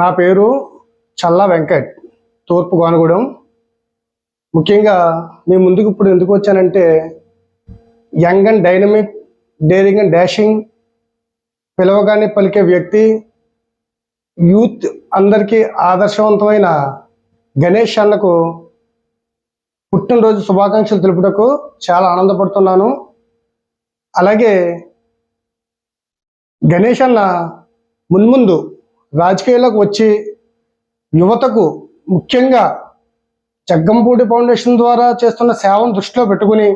నా పేరు చల్లా వెంకట్ తూర్పు గోనగూడెం. ముఖ్యంగా మీ ముందుకు ఇప్పుడు ఎందుకు వచ్చానంటే young and dynamic daring and dashing పిలవగానే పలికే వ్యక్తి యూత్ అందరికీ ఆదర్శవంతమైన గణేష్ అన్నకు పుట్టినరోజు శుభాకాంక్షలు తెలుపుటకు చాలా ఆనందపడుతున్నాను. అలాగే గణేష్ అన్న మున్ముందు రాజకీయాల్లోకి వచ్చి యువతకు ముఖ్యంగా జగ్గంపూడి ఫౌండేషన్ ద్వారా చేస్తున్న సేవను దృష్టిలో పెట్టుకుని